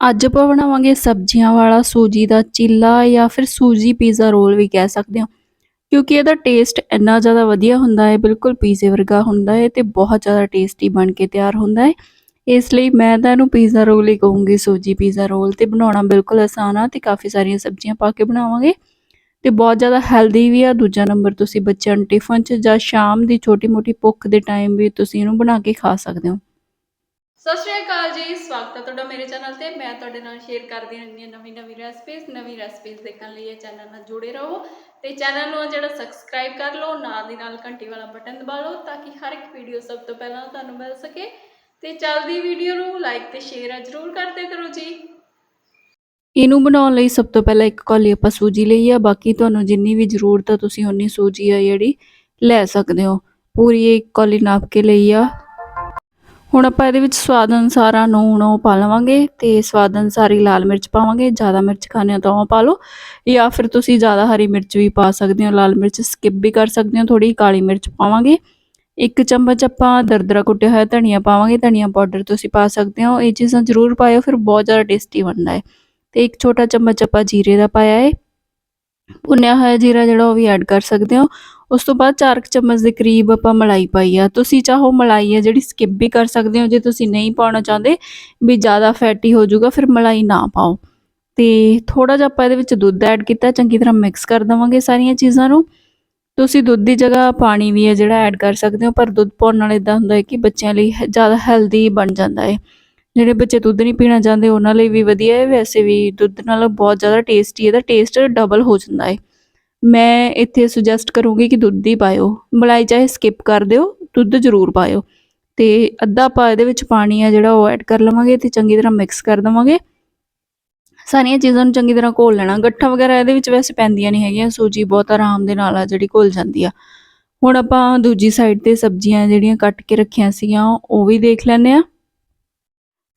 ਅੱਜ ਆਪਾਂ ਬਣਾਵਾਂਗੇ ਸਬਜ਼ੀਆਂ ਵਾਲਾ ਸੂਜੀ ਦਾ ਚੀਲਾ ਜਾਂ ਫਿਰ ਸੂਜੀ ਪੀਜ਼ਾ ਰੋਲ ਵੀ ਕਹਿ ਸਕਦੇ ਹੋ। ਕਿਉਂਕਿ ਇਹਦਾ ਟੇਸਟ ਇੰਨਾ ਜ਼ਿਆਦਾ ਵਧੀਆ ਹੁੰਦਾ ਹੈ, ਬਿਲਕੁਲ ਪੀਜ਼ੇ ਵਰਗਾ ਹੁੰਦਾ ਹੈ ਤੇ ਬਹੁਤ ਜ਼ਿਆਦਾ ਟੇਸਟੀ ਬਣ ਕੇ ਤਿਆਰ ਹੁੰਦਾ ਹੈ। ਇਸ ਲਈ ਮੈਂ ਤਾਂ ਇਹਨੂੰ ਪੀਜ਼ਾ ਰੋਲ ਹੀ ਕਹੂੰਗੀ, ਸੂਜੀ ਪੀਜ਼ਾ ਰੋਲ ਤੇ ਬਣਾਉਣਾ ਬਿਲਕੁਲ ਆਸਾਨ ਆ ਤੇ ਕਾਫੀ ਸਾਰੀਆਂ ਸਬਜ਼ੀਆਂ ਪਾ ਕੇ ਬਣਾਵਾਂਗੇ। ਤੇ ਬਹੁਤ ਜ਼ਿਆਦਾ ਹੈਲਦੀ ਵੀ ਆ, ਦੂਜਾ ਨੰਬਰ ਤੁਸੀਂ ਬੱਚਿਆਂ ਨੂੰ ਟਿਫਨ 'ਚ ਜਾਂ ਸ਼ਾਮ ਦੀ ਛੋਟੀ ਮੋਟੀ ਭੁੱਖ ਦੇ ਟਾਈਮ ਵੀ ਤੁਸੀਂ ਇਹਨੂੰ ਬਣਾ ਕੇ ਖਾ ਸਕਦੇ ਹੋ। ਸਤਿ ਸ਼੍ਰੀ ਅਕਾਲ ਜੀ, ਸਵਾਗਤ ਹੈ ਤੁਹਾਡਾ ਮੇਰੇ ਚੈਨਲ ਤੇ। ਮੈਂ ਤੁਹਾਡੇ ਨਾਲ ਸ਼ੇਅਰ ਕਰਦੀ ਰਹਿੰਦੀ ਹਾਂ ਨਵੀਂ ਨਵੀਂ ਰੈਸਪੀਜ਼ ਨਵੀਂ ਰੈਸਪੀਜ਼ ਦੇਖਣ ਲਈ ਇਹ ਚੈਨਲ ਨਾਲ ਜੁੜੇ ਰਹੋ। ਤੇ ਚੈਨਲ ਨੂੰ ਜਿਹੜਾ ਸਬਸਕ੍ਰਾਈਬ ਕਰ ਲਓ, ਨਾਲ ਦੀ ਨਾਲ ਘੰਟੀ ਵਾਲਾ ਬਟਨ ਦਬਾ ਲਓ, ਤਾਂ ਕਿ ਹਰ ਇੱਕ ਵੀਡੀਓ ਸਭ ਤੋਂ ਪਹਿਲਾਂ ਤੁਹਾਨੂੰ ਮਿਲ ਸਕੇ। ਤੇ ਚੱਲਦੀ ਵੀਡੀਓ ਨੂੰ ਲਾਈਕ ਤੇ ਸ਼ੇਅਰ ਜ਼ਰੂਰ ਕਰਦੇ ਕਰੋ ਜੀ। ਇਹਨੂੰ ਬਣਾਉਣ ਲਈ ਸਭ ਤੋਂ ਪਹਿਲਾਂ ਇੱਕ ਕੌਲੀ ਆਪਾਂ ਸੂਜੀ ਲਈ ਆ। ਬਾਕੀ ਤੁਹਾਨੂੰ ਜਿੰਨੀ ਵੀ ਜ਼ਰੂਰਤ ਆ, ਤੁਸੀਂ ਉਨੀ ਸੂਜੀ ਆ ਜਿਹੜੀ ਲੈ ਸਕਦੇ ਹੋ। ਪੂਰੀ ਇੱਕ ਕੌਲੀ ਨਾਪ ਕੇ ਲਈ ਆ। ਹੁਣ ਆਪਾਂ ਇਹਦੇ ਵਿੱਚ ਸਵਾਦ ਅਨੁਸਾਰ ਆ ਨੂਣ ਉਹ ਪਾ ਲਵਾਂਗੇ ਤੇ ਸਵਾਦ ਅਨੁਸਾਰ ਹੀ ਲਾਲ ਮਿਰਚ ਪਾਵਾਂਗੇ। ਜ਼ਿਆਦਾ ਮਿਰਚ ਖਾਣੇ ਤਾਂ ਉਹ ਪਾ ਲਓ। ਜਾਂ ਫਿਰ ਤੁਸੀਂ ਜ਼ਿਆਦਾ ਹਰੀ ਮਿਰਚ ਵੀ ਪਾ ਸਕਦੇ ਹੋ। ਲਾਲ ਮਿਰਚ ਸਕਿਪ ਵੀ ਕਰ ਸਕਦੇ ਹੋ। ਥੋੜੀ ਕਾਲੀ ਮਿਰਚ ਪਾਵਾਂਗੇ। ਇੱਕ ਚਮਚ ਆਪਾਂ ਦਰਦਰਾ ਕੁੱਟਿਆ ਹੋਇਆ ਧਨੀਆ ਪਾਵਾਂਗੇ। ਧਨੀਆ ਪਾਊਡਰ ਤੁਸੀਂ ਪਾ ਸਕਦੇ ਹੋ। ਇਹ ਚੀਜ਼ਾਂ ਜ਼ਰੂਰ ਪਾਇਓ। ਫਿਰ ਬਹੁਤ ਜ਼ਿਆਦਾ ਟੇਸਟੀ ਬਣਦਾ ਹੈ। ਤੇ ਇੱਕ ਛੋਟਾ ਚਮਚ ਆਪਾਂ ਜੀਰੇ ਦਾ ਪਾਇਆ ਹੈ। ਭੁੰਨਿਆ ਹੋਇਆ ਜੀਰਾ ਜਿਹੜਾ ਉਹ ਵੀ ਐਡ ਕਰ ਸਕਦੇ ਹੋ। ਉਸ ਤੋਂ ਬਾਅਦ 4 ਚਮਚ ਦੇ ਕਰੀਬ ਆਪਾਂ ਮਲਾਈ ਪਾਈ ਆ। ਤੁਸੀਂ ਚਾਹੋ ਮਲਾਈ ਆ ਜਿਹੜੀ ਸਕਿਪ ਵੀ ਕਰ ਸਕਦੇ ਹੋ। ਜੇ ਤੁਸੀਂ ਨਹੀਂ ਪਾਉਣਾ ਚਾਹੁੰਦੇ ਵੀ ਜ਼ਿਆਦਾ ਫੈਟੀ ਹੋ ਜਾਊਗਾ, ਫਿਰ ਮਲਾਈ ਨਾ ਪਾਓ। ਤੇ ਥੋੜਾ ਜਿਹਾ ਆਪਾਂ ਇਹਦੇ ਵਿੱਚ ਦੁੱਧ ਐਡ ਕੀਤਾ, ਚੰਗੀ ਤਰ੍ਹਾਂ ਮਿਕਸ ਕਰ ਦਵਾਂਗੇ ਸਾਰੀਆਂ ਚੀਜ਼ਾਂ ਨੂੰ। ਤੁਸੀਂ ਦੁੱਧ ਦੀ ਜਗ੍ਹਾ ਪਾਣੀ ਵੀ ਹੈ ਜਿਹੜਾ ਐਡ ਕਰ ਸਕਦੇ ਹੋ, ਪਰ ਦੁੱਧ ਪਾਉਣ ਨਾਲ ਇਦਾਂ ਹੁੰਦਾ ਹੈ ਕਿ ਬੱਚਿਆਂ ਲਈ ਜ਼ਿਆਦਾ ਹੈਲਦੀ ਬਣ ਜਾਂਦਾ ਹੈ। ਜਿਹੜੇ ਬੱਚੇ ਦੁੱਧ ਨਹੀਂ ਪੀਣਾ ਚਾਹੁੰਦੇ, ਉਹਨਾਂ ਲਈ ਵੀ ਵਧੀਆ ਹੈ। ਵੈਸੇ ਵੀ ਦੁੱਧ ਨਾਲ ਬਹੁਤ ਜ਼ਿਆਦਾ ਟੇਸਟੀ ਇਹਦਾ ਟੇਸਟ ਡਬਲ ਹੋ ਜਾਂਦਾ ਹੈ। ਮੈਂ ਇੱਥੇ ਸੁਜੈਸਟ ਕਰੂੰਗੀ ਕਿ ਦੁੱਧ ਹੀ ਪਾਇਓ। ਮਲਾਈ ਚਾਹੇ ਸਕਿਪ ਕਰ ਦਿਓ, ਦੁੱਧ ਜ਼ਰੂਰ ਪਾਇਓ। ਤੇ ਅੱਧਾ ਪਾ ਇਹਦੇ ਵਿੱਚ ਪਾਣੀ ਆ ਜਿਹੜਾ, ਉਹ ਐਡ ਕਰ ਲਵਾਂਗੇ ਤੇ ਚੰਗੀ ਤਰ੍ਹਾਂ ਮਿਕਸ ਕਰ ਦਵਾਂਗੇ। ਸਾਰੀਆਂ ਚੀਜ਼ਾਂ ਨੂੰ ਚੰਗੀ ਤਰ੍ਹਾਂ ਘੋਲ ਲੈਣਾ। ਗੱਠਾਂ ਵਗੈਰਾ ਇਹਦੇ ਵਿੱਚ ਵੈਸੇ ਪੈਂਦੀਆਂ ਨਹੀਂ ਹੈਗੀਆਂ, ਸੂਜੀ ਬਹੁਤ ਆਰਾਮ ਦੇ ਨਾਲ ਆ ਜਿਹੜੀ ਘੋਲ ਜਾਂਦੀ ਆ। ਹੁਣ ਆਪਾਂ ਦੂਜੀ ਸਾਈਡ ਤੇ ਸਬਜ਼ੀਆਂ ਜਿਹੜੀਆਂ ਕੱਟ ਕੇ ਰੱਖੀਆਂ ਸੀਗੀਆਂ, ਉਹ ਵੀ ਦੇਖ ਲੈਂਦੇ ਆ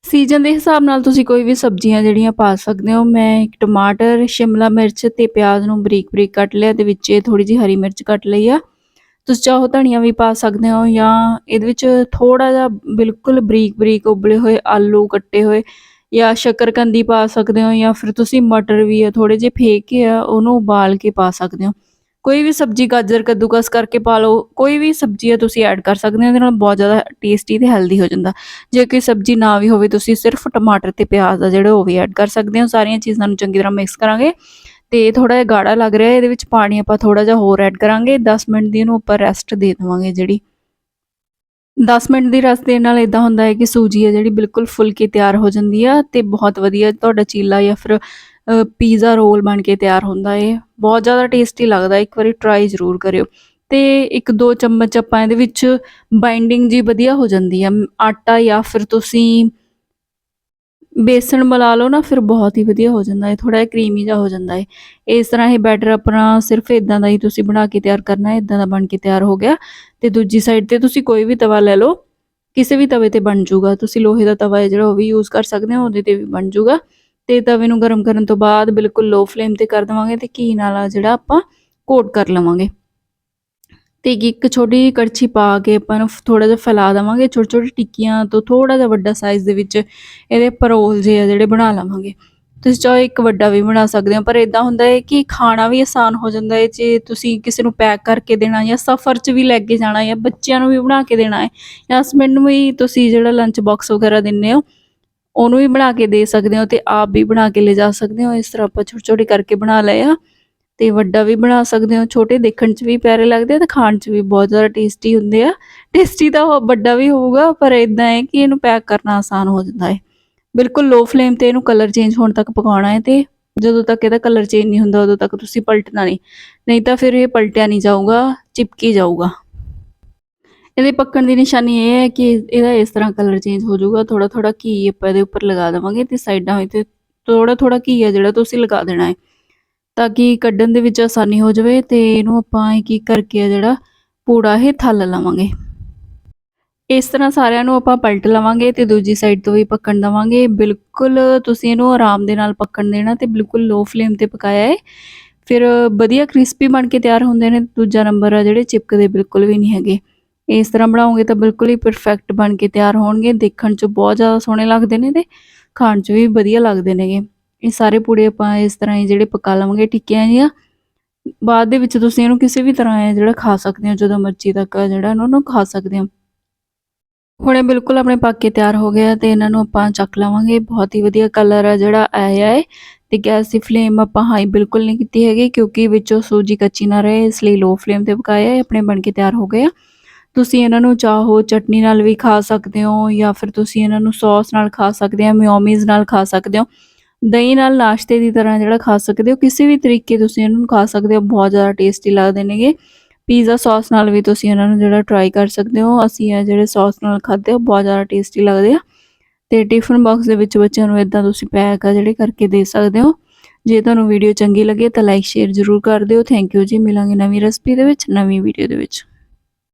ਸੀਜ਼ਨ ਦੇ ਹਿਸਾਬ ਨਾਲ ਤੁਸੀਂ ਕੋਈ ਵੀ ਸਬਜ਼ੀਆਂ ਜਿਹੜੀਆਂ ਪਾ ਸਕਦੇ ਹੋ, ਮੈਂ ਇੱਕ ਟਮਾਟਰ, ਸ਼ਿਮਲਾ ਮਿਰਚ ਤੇ ਪਿਆਜ਼ ਨੂੰ ਬਰੀਕ ਬਰੀਕ ਕੱਟ ਲਿਆ ਤੇ ਵਿੱਚ ਥੋੜੀ ਜਿਹੀ ਹਰੀ ਮਿਰਚ ਕੱਟ ਲਈ ਆ। ਤੁਸੀਂ ਚਾਹੋ ਧਨੀਆ ਵੀ ਪਾ ਸਕਦੇ ਹੋ ਜਾਂ ਇਹਦੇ ਵਿੱਚ ਥੋੜਾ ਜਿਹਾ ਬਿਲਕੁਲ ਬਰੀਕ ਬਰੀਕ ਉਬਲੇ ਹੋਏ ਆਲੂ ਕੱਟੇ ਹੋਏ ਜਾਂ ਸ਼ੱਕਰਕੰਦੀ ਪਾ ਸਕਦੇ ਹੋ ਜਾਂ ਫਿਰ ਤੁਸੀਂ ਮਟਰ ਵੀ ਆ ਥੋੜੇ ਜਿਹੇ ਫੇਕ ਕੇ ਆ, ਉਹਨੂੰ ਉਬਾਲ ਕੇ ਪਾ ਸਕਦੇ ਹੋ। ਕੋਈ ਵੀ ਸਬਜ਼ੀ ਗਾਜਰ, ਕੱਦੂਕਸ ਕਰਕੇ ਪਾ ਲਓ, ਕੋਈ ਵੀ ਸਬਜ਼ੀ ਆ ਤੁਸੀਂ ਐਡ ਕਰ ਸਕਦੇ ਹੋ, ਇਹਦੇ ਨਾਲ ਬਹੁਤ ਜ਼ਿਆਦਾ ਟੇਸਟੀ ਤੇ ਹੈਲਦੀ ਹੋ ਜਾਂਦਾ। ਜੇ ਕੋਈ ਸਬਜ਼ੀ ਨਾ ਵੀ ਹੋਵੇ, ਤੁਸੀਂ ਸਿਰਫ ਟਮਾਟਰ ਤੇ ਪਿਆਜ਼ ਦਾ ਜਿਹੜਾ ਉਹ ਵੀ ਐਡ ਕਰ ਸਕਦੇ ਹੋ, ਸਾਰੀਆਂ ਚੀਜ਼ਾਂ ਨੂੰ ਚੰਗੀ ਤਰ੍ਹਾਂ ਮਿਕਸ ਕਰਾਂਗੇ। ਤੇ ਥੋੜਾ ਜਿਹਾ ਗਾੜਾ ਲੱਗ ਰਿਹਾ, ਇਹਦੇ ਵਿੱਚ ਪਾਣੀ ਆਪਾਂ ਥੋੜਾ ਜਿਹਾ ਹੋਰ ਐਡ ਕਰਾਂਗੇ 10 ਮਿੰਟ ਦੀ ਇਹਨੂੰ ਉੱਪਰ ਰੈਸਟ ਦੇ ਦੇਵਾਂਗੇ ਜਿਹੜੀ। 10 ਮਿੰਟ ਦੀ ਰਸ ਦੇਣ ਨਾਲ ਇਦਾਂ ਹੁੰਦਾ ਹੈ ਕਿ ਸੂਜੀ ਹੈ ਜਿਹੜੀ ਬਿਲਕੁਲ ਫੁੱਲ ਕੇ ਤਿਆਰ ਹੋ ਜਾਂਦੀ ਆ ਤੇ ਬਹੁਤ ਵਧੀਆ ਤੁਹਾਡਾ ਚੀਲਾ ਜਾਂ ਫਿਰ ਪੀਜ਼ਾ ਰੋਲ ਬਣ ਕੇ ਤਿਆਰ ਹੁੰਦਾ ਏ। ਬਹੁਤ ਜ਼ਿਆਦਾ ਟੇਸਟੀ ਲੱਗਦਾ, ਇੱਕ ਵਾਰੀ ਟਰਾਈ ਜ਼ਰੂਰ ਕਰਿਓ। ਤੇ ਇੱਕ ਦੋ ਚਮਚ ਆਪਾਂ ਇਹਦੇ ਵਿੱਚ ਬਾਈਂਡਿੰਗ ਜੀ ਵਧੀਆ ਹੋ ਜਾਂਦੀ ਆ। ਆਟਾ ਜਾਂ ਫਿਰ ਤੁਸੀਂ ਬੇਸਣ ਮਿਲਾ ਲਓ ਨਾ, ਫਿਰ ਬਹੁਤ ਹੀ ਵਧੀਆ ਹੋ ਜਾਂਦਾ ਹੈ ਥੋੜਾ ਜਿਹਾ ਕਰੀਮੀ ਜਿਹਾ ਹੋ ਜਾਂਦਾ ਹੈ ਇਸ ਤਰ੍ਹਾਂ ਇਹ ਬੈਟਰ ਆਪਣਾ ਸਿਰਫ ਇਦਾਂ ਦਾ ਹੀ ਤੁਸੀਂ ਬਣਾ ਕੇ ਤਿਆਰ ਕਰਨਾ ਹੈ ਇਦਾਂ ਦਾ ਬਣ ਕੇ ਤਿਆਰ ਹੋ ਗਿਆ। ਤੇ ਦੂਜੀ ਸਾਈਡ ਤੇ ਤੁਸੀਂ ਕੋਈ ਵੀ ਤਵਾ ਲੈ ਲਓ, ਕਿਸੇ ਵੀ ਤਵੇ ਤੇ ਬਣ ਜਾਊਗਾ ਤੁਸੀਂ ਲੋਹੇ ਦਾ ਤਵਾ ਹੈ ਜਿਹੜਾ, ਉਹ ਵੀ ਯੂਜ਼ ਕਰ ਸਕਦੇ ਹੋ, ਉਹਦੇ ਤੇ ਵੀ ਬਣ ਜਾਊਗਾ ਤੇ ਤਵੇ ਨੂੰ ਗਰਮ ਕਰਨ ਤੋਂ ਬਾਅਦ ਬਿਲਕੁਲ ਲੋ ਫਲੇਮ ਤੇ ਕਰ ਦਵਾਂਗੇ ਤੇ ਘੀ ਨਾਲ ਜਿਹੜਾ ਆਪਾਂ ਕੋਟ ਕਰ ਲਵਾਂਗੇ। ਤੇ ਇੱਕ ਛੋਟੀ ਕੜਛੀ ਪਾ ਕੇ ਆਪਾਂ ਨੂੰ ਥੋੜਾ ਜਿਹਾ ਫੈਲਾ ਦਵਾਂਗੇ, ਛੋਟੀ ਛੋਟੀ ਟਿੱਕੀਆਂ ਤੋਂ ਥੋੜਾ ਜਿਹਾ ਵੱਡਾ ਸਾਈਜ਼ ਦੇ ਵਿੱਚ ਇਹਦੇ ਪਰੋਲ ਜੇ ਆ ਜਿਹੜੇ ਬਣਾ ਲਵਾਂਗੇ। ਤੁਸੀਂ ਚਾਹੋ ਇੱਕ ਵੱਡਾ ਵੀ ਬਣਾ ਸਕਦੇ ਹੋ, ਪਰ ਇਦਾਂ ਹੁੰਦਾ ਹੈ ਕਿ ਖਾਣਾ ਵੀ ਆਸਾਨ ਹੋ ਜਾਂਦਾ ਹੈ, ਜੇ ਤੁਸੀਂ ਕਿਸੇ ਨੂੰ ਪੈਕ ਕਰਕੇ ਦੇਣਾ ਜਾਂ ਸਫ਼ਰ 'ਚ ਵੀ ਲੈ ਕੇ ਜਾਣਾ ਜਾਂ ਬੱਚਿਆਂ ਨੂੰ ਵੀ ਬਣਾ ਕੇ ਦੇਣਾ ਹੈ, ਜਾਂ ਹਸਬੈਂਡ ਨੂੰ ਵੀ ਤੁਸੀਂ ਜਿਹੜਾ ਲੰਚ ਬਾਕਸ ਵਗੈਰਾ ਦਿੰਨੇ ਹੋ ਉਹਨੂੰ ਵੀ ਬਣਾ ਕੇ ਦੇ ਸਕਦੇ ਹੋ ਤੇ ਆਪ ਵੀ ਬਣਾ ਕੇ ਲੈ ਜਾ ਸਕਦੇ ਹੋ। ਇਸ ਤਰ੍ਹਾਂ ਆਪਾਂ ਛੋਟੇ ਛੋਟੇ ਕਰਕੇ ਬਣਾ ਲਏ ਆ ਤੇ ਵੱਡਾ ਵੀ ਬਣਾ ਸਕਦੇ ਹੋ। ਛੋਟੇ ਦੇਖਣ 'ਚ ਵੀ ਪਿਆਰੇ ਲੱਗਦੇ ਆ ਤੇ ਖਾਣ 'ਚ ਵੀ ਬਹੁਤ ਜ਼ਿਆਦਾ ਟੇਸਟੀ ਹੁੰਦੇ ਆ। ਟੇਸਟੀ ਤਾਂ ਉਹ ਵੱਡਾ ਵੀ ਹੋਊਗਾ, ਪਰ ਇਦਾਂ ਹੈ ਕਿ ਇਹਨੂੰ ਪੈਕ ਕਰਨਾ ਆਸਾਨ ਹੋ ਜਾਂਦਾ ਹੈ। ਬਿਲਕੁਲ ਲੋ ਫਲੇਮ ਤੇ ਇਹਨੂੰ ਕਲਰ ਚੇਂਜ ਹੋਣ ਤੱਕ ਪਕਾਉਣਾ ਹੈ ਤੇ ਜਦੋਂ ਤੱਕ ਇਹਦਾ ਕਲਰ ਚੇਂਜ ਨਹੀਂ ਹੁੰਦਾ, ਉਦੋਂ ਤੱਕ ਤੁਸੀਂ ਪਲਟਣਾ ਨਹੀਂ। ਨਹੀਂ ਤਾਂ ਫਿਰ ਇਹ ਪਲਟਿਆ ਨਹੀਂ ਜਾਊਗਾ, ਚਿਪਕੀ ਜਾਊਗਾ। ਇਹਦੇ ਪੱਕਣ ਦੀ ਨਿਸ਼ਾਨੀ ਇਹ ਹੈ ਕਿ ਇਹਦਾ ਇਸ ਤਰ੍ਹਾਂ ਕਲਰ ਚੇਂਜ ਹੋ ਜਾਊਗਾ ਥੋੜਾ ਥੋੜਾ ਘੀ ਆਪਾਂ ਇਹਦੇ ਉੱਪਰ ਲਗਾ ਦੇਵਾਂਗੇ ਤੇ ਸਾਈਡਾਂ ਵਿੱਚ ਥੋੜਾ ਥੋੜਾ ਘੀ ਹੈ ਜਿਹੜਾ ਤੁਸੀਂ ਲਗਾ ਦੇਣਾ ਹੈ, ਤਾਂ ਕਿ ਕੱਢਣ ਦੇ ਵਿੱਚ ਆਸਾਨੀ ਹੋ ਜਾਵੇ ਤੇ ਇਹਨੂੰ ਆਪਾਂ ਇਹ ਕੀ ਕਰਕੇ ਆ ਜਿਹੜਾ ਪੂੜਾ ਇਹ ਥੱਲ ਲਵਾਂਗੇ। ਇਸ ਤਰ੍ਹਾਂ ਸਾਰਿਆਂ ਨੂੰ ਆਪਾਂ ਪਲਟ ਲਵਾਂਗੇ ਤੇ ਦੂਜੀ ਸਾਈਡ ਤੋਂ ਵੀ ਪੱਕਣ ਦਵਾਂਗੇ। ਬਿਲਕੁਲ ਤੁਸੀਂ ਇਹਨੂੰ ਆਰਾਮ ਦੇ ਨਾਲ ਪੱਕਣ ਦੇਣਾ ਤੇ ਬਿਲਕੁਲ ਲੋ ਫਲੇਮ ਤੇ ਪਕਾਇਆ ਹੈ। ਫਿਰ ਵਧੀਆ ਕ੍ਰਿਸਪੀ ਬਣ ਕੇ ਤਿਆਰ ਹੁੰਦੇ ਨੇ, ਦੂਜਾ ਨੰਬਰ ਆ ਜਿਹੜੇ ਚਿਪਕਦੇ ਬਿਲਕੁਲ ਵੀ ਨਹੀਂ ਹੈਗੇ। ਇਸ ਤਰ੍ਹਾਂ ਬਣਾਓਗੇ ਤਾਂ ਬਿਲਕੁਲ ਹੀ ਪਰਫੈਕਟ ਬਣ ਕੇ ਤਿਆਰ ਹੋਣਗੇ। ਦੇਖਣ 'ਚ ਬਹੁਤ ਜ਼ਿਆਦਾ ਸੋਹਣੇ ਲੱਗਦੇ ਨੇ ਤੇ ਖਾਣ 'ਚ ਵੀ ਵਧੀਆ ਲੱਗਦੇ ਨੇਗੇ। ਇਹ ਸਾਰੇ ਪੂੜੇ ਆਪਾਂ ਇਸ ਤਰ੍ਹਾਂ ਹੀ ਜਿਹੜੇ ਪਕਾ ਲਵਾਂਗੇ ਟਿੱਕੀਆਂ ਜਿਹੀਆਂ। ਬਾਅਦ ਦੇ ਵਿੱਚ ਤੁਸੀਂ ਇਹਨੂੰ ਕਿਸੇ ਵੀ ਤਰ੍ਹਾਂ ਇਹ ਜਿਹੜਾ ਖਾ ਸਕਦੇ ਹੋ, ਜਦੋਂ ਮਰਜ਼ੀ ਤੱਕ ਜਿਹੜਾ ਇਹਨੂੰ ਨੂੰ ਖਾ ਸਕਦੇ ਹੋ। ਹੁਣ ਇਹ ਬਿਲਕੁਲ ਆਪਣੇ ਪੱਕ ਕੇ ਤਿਆਰ ਹੋ ਗਿਆ ਤੇ ਇਹਨਾਂ ਨੂੰ ਆਪਾਂ ਚੱਕ ਲਵਾਂਗੇ। ਬਹੁਤ ਹੀ ਵਧੀਆ ਕਲਰ ਆ ਜਿਹੜਾ ਆਇਆ ਹੈ ਤੇ ਗੈਸ ਦੀ ਫਲੇਮ ਆਪਾਂ ਹਾਈ ਬਿਲਕੁਲ ਨਹੀਂ ਕੀਤੀ ਹੈਗੀ ਕਿਉਂਕਿ ਵਿੱਚੋਂ ਸੂਜੀ ਕੱਚੀ ਨਾ ਰਹੇ, ਇਸ ਲਈ ਲੋ ਫਲੇਮ ਤੇ ਪਕਾਇਆ ਹੈ ਆਪਣੇ ਬਣ ਕੇ ਤਿਆਰ ਹੋ ਗਏ ਆ। ਤੁਸੀਂ ਇਹਨਾਂ ਨੂੰ ਚਾਹੋ ਚਟਨੀ ਨਾਲ ਵੀ ਖਾ ਸਕਦੇ ਹੋ ਜਾਂ ਫਿਰ ਤੁਸੀਂ ਇਹਨਾਂ ਨੂੰ ਸੌਸ ਨਾਲ ਖਾ ਸਕਦੇ ਹੋ, ਮਿਓਮੀਜ਼ ਨਾਲ ਖਾ ਸਕਦੇ ਹੋ। ਦਹੀਂ ਨਾਲ ਨਾਸ਼ਤੇ ਦੀ ਤਰ੍ਹਾਂ ਜਿਹੜਾ ਖਾ ਸਕਦੇ ਹੋ, ਕਿਸੇ ਵੀ ਤਰੀਕੇ ਤੁਸੀਂ ਇਹਨਾਂ ਨੂੰ ਖਾ ਸਕਦੇ ਹੋ, ਬਹੁਤ ਜ਼ਿਆਦਾ ਟੇਸਟੀ ਲੱਗਦੇ ਨੇਗੇ। ਪੀਜ਼ਾ ਸੌਸ ਨਾਲ ਵੀ ਤੁਸੀਂ ਇਹਨਾਂ ਨੂੰ ਜਿਹੜਾ ਟਰਾਈ ਕਰ ਸਕਦੇ ਹੋ, ਅਸੀਂ ਇਹ ਜਿਹੜੇ ਸੌਸ ਨਾਲ ਖਾਦੇ ਹੋ ਬਹੁਤ ਜ਼ਿਆਦਾ ਟੇਸਟੀ ਲੱਗਦੇ ਆ। ਤੇ ਟਿਫਨ ਬਾਕਸ ਦੇ ਵਿੱਚ ਬੱਚਿਆਂ ਨੂੰ ਇਦਾਂ ਤੁਸੀਂ ਪੈਕ ਆ ਜਿਹੜੇ ਕਰਕੇ ਦੇ ਸਕਦੇ ਹੋ। ਜੇ ਤੁਹਾਨੂੰ ਵੀਡੀਓ ਚੰਗੀ ਲੱਗੇ ਤਾਂ ਲਾਈਕ ਸ਼ੇਅਰ ਜ਼ਰੂਰ ਕਰ ਦਿਓ। ਥੈਂਕ ਯੂ ਜੀ, ਮਿਲਾਂਗੇ ਨਵੀਂ ਰੈਸਪੀ ਦੇ ਵਿੱਚ, ਨਵੀਂ ਵੀਡੀਓ ਦੇ ਵਿੱਚ।